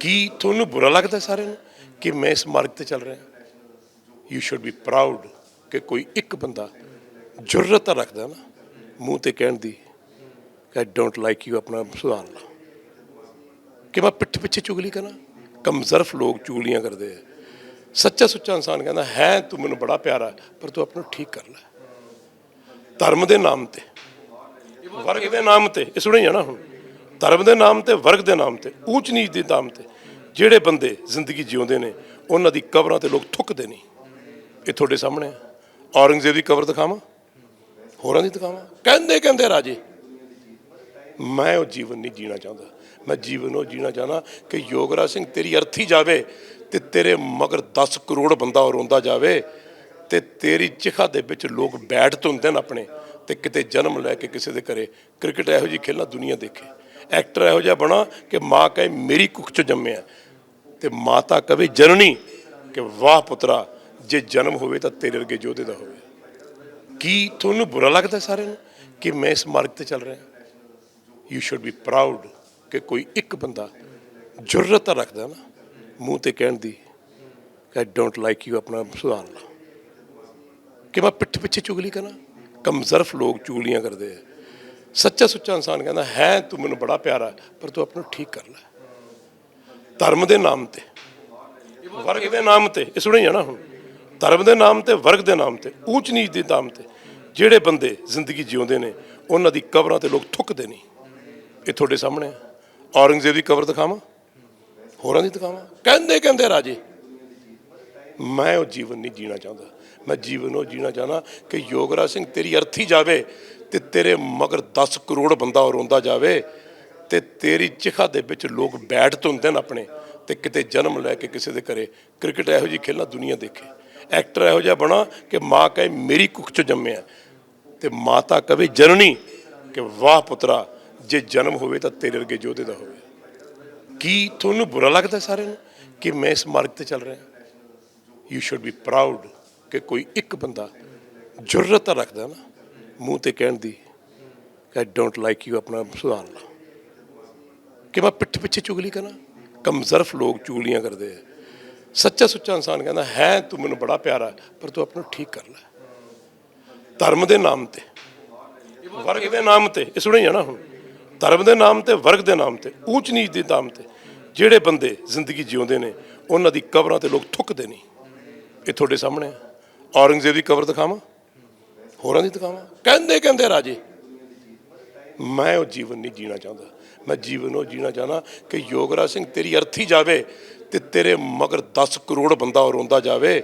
ਕੀ ਤੁਹਾਨੂੰ ਬੁਰਾ ਲੱਗਦਾ ਸਾਰਿਆਂ ਨੂੰ ਕਿ ਮੈਂ ਇਸ ਮਾਰਗ ਤੇ ਚੱਲ ਰਿਹਾ? ਯੂ ਸ਼ੁੱਡ ਬੀ ਪ੍ਰਾਊਡ ਕਿ ਕੋਈ ਇੱਕ ਬੰਦਾ ਜੁਰਤ ਤਾਂ ਰੱਖਦਾ ਨਾ, ਮੂੰਹ ਤੇ ਕਹਿਣ ਦੀ ਕਿ ਆਈ ਡੋਂਟ ਲਾਈਕ ਯੂ ਆਪਣਾ ਸੁਧਾਰ ਲਾ। ਕਿ ਮੈਂ ਪਿੱਠ ਪਿੱਛੇ ਚੁਗਲੀ ਕਰਾਂ? ਕਮਜ਼ਰਫ ਲੋਕ ਚੁਗਲੀਆਂ ਕਰਦੇ ਆ। ਸੱਚਾ ਸੁੱਚਾ ਇਨਸਾਨ ਕਹਿੰਦਾ, ਹੈ, ਤੂੰ ਮੈਨੂੰ ਬੜਾ ਪਿਆਰਾ, ਪਰ ਤੂੰ ਆਪਣਾ ਠੀਕ ਕਰ ਲੈ। ਧਰਮ ਦੇ ਨਾਮ ਤੇ, ਵਰਗ ਦੇ ਨਾਮ ਤੇ, ਇਹ ਸੁਣਿਆ ਜਾਣਾ ਹੁਣ। ਧਰਮ ਦੇ ਨਾਮ ਤੇ, ਵਰਗ ਦੇ ਨਾਮ ਤੇ, ਊਚ ਨੀਚ ਦੇ ਨਾਮ ਤੇ ਜਿਹੜੇ ਬੰਦੇ ਜ਼ਿੰਦਗੀ ਜਿਉਂਦੇ ਨੇ, ਉਹਨਾਂ ਦੀ ਕਬਰਾਂ ਤੇ ਲੋਕ ਥੁੱਕਦੇ ਨਹੀਂ। ਇਹ ਤੁਹਾਡੇ ਸਾਹਮਣੇ ਆ। ਔਰੰਗਜ਼ੇਬ ਦੀ ਕਬਰ ਦਿਖਾਵਾਂ? ਹੋਰਾਂ ਦੀ ਦਿਖਾਵਾਂ? ਕਹਿੰਦੇ ਕਹਿੰਦੇ ਰਾਜੇ, ਮੈਂ ਉਹ ਜੀਵਨ ਨਹੀਂ ਜੀਣਾ ਚਾਹੁੰਦਾ। ਮੈਂ ਜੀਵਨ ਉਹ ਜੀਣਾ ਚਾਹਨਾ ਕਿ ਯੋਗਰਾਜ ਸਿੰਘ ਤੇਰੀ ਅਰਥੀ ਜਾਵੇ ਤੇ ਤੇਰੇ ਮਗਰ 10 ਕਰੋੜ ਬੰਦਾ ਉਹ ਰੋਂਦਾ ਜਾਵੇ ਤੇ ਤੇਰੀ ਚਿਖਾ ਦੇ ਵਿੱਚ ਲੋਕ ਬੈਠ ਧੁੰਦੇ ਨੇ ਆਪਣੇ ਤੇ ਕਿਤੇ ਜਨਮ ਲੈ ਕੇ ਕਿਸੇ ਦੇ ਘਰੇ। ਕ੍ਰਿਕਟ ਇਹੋ ਜਿਹੀ ਖੇਲਣਾ ਦੁਨੀਆ ਦੇਖੇ। ਐਕਟਰ ਇਹੋ ਜਿਹਾ ਬਣਾ ਕਿ ਮਾਂ ਕਹੇ, ਮੇਰੀ ਕੁੱਖ ਚ ਜੰਮਿਆ ਤੇ ਮਾਤਾ ਕਵੇ, ਜਨਨੀ, ਕਿ ਵਾਹ ਪੁੱਤਰਾ, ਜੇ ਜਨਮ ਹੋਵੇ ਤਾਂ ਤੇਰੇ ਵਰਗੇ ਯੋਧੇ ਦਾ ਹੋਵੇ। ਕੀ ਤੁਹਾਨੂੰ ਬੁਰਾ ਲੱਗਦਾ ਸਾਰਿਆਂ ਨੂੰ ਕਿ ਮੈਂ ਇਸ ਮਾਰਗ ਤੇ ਚੱਲ ਰਿਹਾ? ਯੂ ਸ਼ੁੱਡ ਬੀ ਪ੍ਰਾਊਡ ਕਿ ਕੋਈ ਇੱਕ ਬੰਦਾ ਜੁਰਤ ਤਾਂ ਰੱਖਦਾ ਨਾ, ਮੂੰਹ ਤੇ ਕਹਿਣ ਦੀ ਕਿ ਆਈ ਡੋਂਟ ਲਾਈਕ ਯੂ ਆਪਣਾ ਸੁਧਾਰ ਲਾ ਕਿ ਮੈਂ ਪਿੱਠ ਪਿੱਛੇ ਚੁਗਲੀ ਕਰਾਂ? ਕਮਜ਼ਰਫ ਲੋਕ ਚੁਗਲੀਆਂ ਕਰਦੇ ਆ। ਸੱਚਾ ਸੁੱਚਾ ਇਨਸਾਨ ਕਹਿੰਦਾ, ਹੈ, ਤੂੰ ਮੈਨੂੰ ਬੜਾ ਪਿਆਰਾ ਪਰ ਤੂੰ ਆਪਣਾ ਠੀਕ ਕਰ ਲੈ। ਧਰਮ ਦੇ ਨਾਮ ਤੇ, ਵਰਗ ਦੇ ਨਾਮ ਤੇ, ਇਹ ਸੁਣੀ ਜਾਣਾ ਹੁਣ। ਧਰਮ ਦੇ ਨਾਮ ਤੇ, ਵਰਗ ਦੇ ਨਾਮ ਤੇ, ਊਚ ਨੀਚ ਦੇ ਨਾਮ ਤੇ, ਜਿਹੜੇ ਬੰਦੇ ਜ਼ਿੰਦਗੀ ਜਿਉਂਦੇ ਨੇ, ਉਹਨਾਂ ਦੀ ਕਬਰਾਂ ਤੇ ਲੋਕ ਥੁੱਕਦੇ ਨਹੀਂ। ਇਹ ਤੁਹਾਡੇ ਸਾਹਮਣੇ ਔਰੰਗਜ਼ੇਬ ਦੀ ਕਬਰ ਦਿਖਾਵਾਂ? ਹੋਰਾਂ ਦੀ ਦਿਖਾਵਾਂ? ਕਹਿੰਦੇ ਕਹਿੰਦੇ ਰਾਜੇ, ਮੈਂ ਉਹ ਜੀਵਨ ਨਹੀਂ ਜੀਣਾ ਚਾਹੁੰਦਾ। ਮੈਂ ਜੀਵਨ ਉਹ ਜੀਣਾ ਚਾਹਨਾ ਕਿ ਯੋਗਰਾਜ ਸਿੰਘ ਤੇਰੀ ਅਰਥੀ ਜਾਵੇ ਤੇ ਤੇਰੇ ਮਗਰ 10 ਕਰੋੜ ਬੰਦਾ ਰੋਂਦਾ ਜਾਵੇ ਤੇ ਤੇਰੀ ਚਿਖਾ ਦੇ ਵਿੱਚ ਲੋਕ ਬੈਠ ਧੁੰਦੇ ਨੇ ਆਪਣੇ ਤੇ ਕਿਤੇ ਜਨਮ ਲੈ ਕੇ ਕਿਸੇ ਦੇ ਘਰੇ। ਕ੍ਰਿਕਟ ਇਹੋ ਜਿਹੀ ਖੇਲਣਾ ਦੁਨੀਆ ਦੇਖੇ। ਐਕਟਰ ਇਹੋ ਜਿਹਾ ਬਣਾ ਕਿ ਮਾਂ ਕਹੇ, ਮੇਰੀ ਕੁੱਖ ਚ ਜੰਮਿਆ ਤੇ ਮਾਤਾ ਕਵੇ, ਜਨਨੀ ਕਿ ਵਾਹ ਪੁੱਤਰਾ, ਜੇ ਜਨਮ ਹੋਵੇ ਤਾਂ ਤੇਰੇ ਵਰਗੇ ਯੋਧੇ ਦਾ ਹੋਵੇ। ਕੀ ਤੁਹਾਨੂੰ ਬੁਰਾ ਲੱਗਦਾ ਸਾਰਿਆਂ ਨੂੰ ਕਿ ਮੈਂ ਇਸ ਮਾਰਗ ਤੇ ਚੱਲ ਰਿਹਾ? ਯੂ ਸ਼ੁੱਡ ਬੀ ਪ੍ਰਾਊਡ ਕਿ ਕੋਈ ਇੱਕ ਬੰਦਾ ਜੁਰਤ ਤਾਂ ਰੱਖਦਾ ਨਾ। ਮੂੰਹ ਤੇ ਕਹਿਣ ਦੀ ਕਿ ਆਈ ਡੋਂਟ ਲਾਈਕ ਯੂ ਆਪਣਾ ਸੁਧਾਰ ਲਾ ਕਿ ਮੈਂ ਪਿੱਠ ਪਿੱਛੇ ਚੁਗਲੀ ਕਰਾਂ? ਕਮਜ਼ਰਫ ਲੋਕ ਚੁਗਲੀਆਂ ਕਰਦੇ ਆ। ਸੱਚਾ ਸੁੱਚਾ ਇਨਸਾਨ ਕਹਿੰਦਾ, ਹੈ, ਤੂੰ ਮੈਨੂੰ ਬੜਾ ਪਿਆਰਾ ਪਰ ਤੂੰ ਆਪਣਾ ਠੀਕ ਕਰ ਲੈ। ਧਰਮ ਦੇ ਨਾਮ ਤੇ, ਵਰਗ ਦੇ ਨਾਮ ਤੇ, ਇਹ ਸੁਣਿਆ ਨਾ ਹੁਣ। ਧਰਮ ਦੇ ਨਾਮ ਤੇ, ਵਰਗ ਦੇ ਨਾਮ ਤੇ, ਊਚ ਨੀਚ ਦੇ ਨਾਮ ਤੇ, ਜਿਹੜੇ ਬੰਦੇ ਜ਼ਿੰਦਗੀ ਜਿਉਂਦੇ ਨੇ, ਉਹਨਾਂ ਦੀ ਕਬਰਾਂ ਤੇ ਲੋਕ ਥੁੱਕਦੇ ਨਹੀਂ। ਇਹ ਤੁਹਾਡੇ ਸਾਹਮਣੇ ਆ। ਔਰੰਗਜ਼ੇਬ ਦੀ ਕਬਰ ਦਿਖਾਵਾਂ? ਹੋਰਾਂ ਦੀ ਦਿਖਾਵਾਂ ਕਹਿੰਦੇ ਕਹਿੰਦੇ ਰਾਜੇ, ਮੈਂ ਉਹ ਜੀਵਨ ਨਹੀਂ ਜੀਣਾ ਚਾਹੁੰਦਾ। ਮੈਂ ਜੀਵਨ ਉਹ ਜੀਣਾ ਚਾਹਨਾ ਕਿ ਯੋਗਰਾਜ ਸਿੰਘ ਤੇਰੀ ਅਰਥੀ ਜਾਵੇ ਤੇ ਤੇਰੇ ਮਗਰ 10 ਕਰੋੜ ਬੰਦਾ ਉਹ ਰੋਂਦਾ ਜਾਵੇ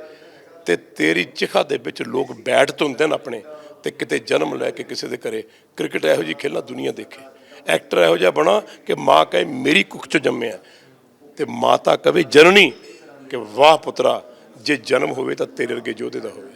ਤੇ ਤੇਰੀ ਚਿਖਾ ਦੇ ਵਿੱਚ ਲੋਕ ਬੈਠ ਧੁੰਦੇ ਨੇ ਆਪਣੇ ਤੇ ਕਿਤੇ ਜਨਮ ਲੈ ਕੇ ਕਿਸੇ ਦੇ ਘਰੇ। ਕ੍ਰਿਕਟ ਇਹੋ ਜਿਹੀ ਖੇਲਣਾ ਦੁਨੀਆ ਦੇਖੇ। ਐਕਟਰ ਇਹੋ ਜਿਹਾ ਬਣਾ ਕਿ ਮਾਂ ਕਹੇ, ਮੇਰੀ ਕੁੱਖ ਚ ਜੰਮਿਆ ਤੇ ਮਾਤਾ ਕਵੇ, ਜਨਨੀ, ਕਿ, ਵਾਹ ਪੁੱਤਰਾ, ਜੇ ਜਨਮ ਹੋਵੇ ਤਾਂ ਤੇਰੇ ਵਰਗੇ ਯੋਧੇ ਦਾ ਹੋਵੇ।